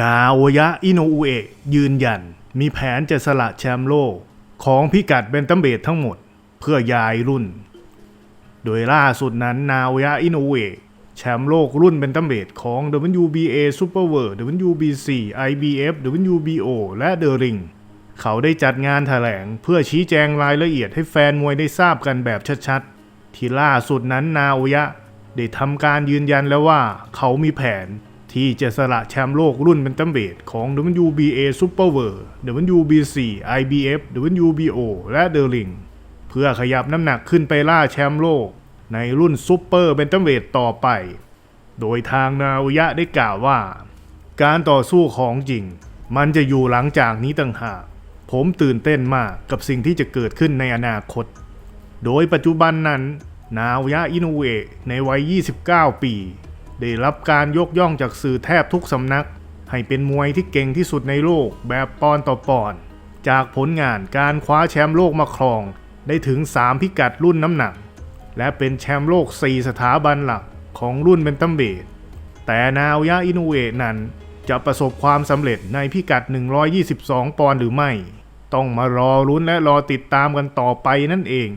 นาโอยะอิโนอุเอะยืนยัน มีแผนจะสละแชมป์โลก ของพิกัดเบนตัมเบดทั้งหมด เพื่อย้ายรุ่น โดยล่าสุดนั้นนาโอยะอิโนอุเอะแชมป์โลกรุ่นเบนตัมเบดของ WBA Super World WBC IBF WBO และ The Ring เขาได้จัดงานแถลงเพื่อชี้แจงรายละเอียดให้แฟนมวยได้ทราบกันแบบชัดๆ ที่ล่าสุดนั้นนาโอยะ ได้ทำการยืนยันแล้วว่าเขามีแผน ที่จะสละแชมป์โลกรุ่นเป็นตัมเบดของ WBA Super World WBC IBF WBO และ The Ring เพื่อขยับน้ำหนักขึ้นไปล่าแชมป์โลก ในรุ่นซูเปอร์เบนตัมเวทต่อไป โดยทางนาโอยะได้กล่าวว่า การต่อสู้ของจริง มันจะอยู่หลังจากนี้ต่างหาก ผมตื่นเต้นมากกับสิ่งที่จะเกิดขึ้นในอนาคต โดยปัจจุบันนั้น นาวยะอินุเอะในวัย 29 ปี ได้รับการยกย่องจากสื่อแทบทุกสำนัก ให้เป็นมวยที่เก่งที่สุดในโลกแบบปอนต่อปอน จากผลงานการคว้าแชมป์โลกมาครอง ได้ถึง 3 พิกัดรุ่นน้ำหนัก และเป็นแชมป์โลก 4 สถาบันหลักของรุ่นเบนตัมเบดแต่นาวายะอินุเอนั้นจะประสบความสำเร็จในพิกัด 122 ปอนด์หรือไม่ ต้องมารอรุ้นและรอติดตามกันต่อไปนั่นเอง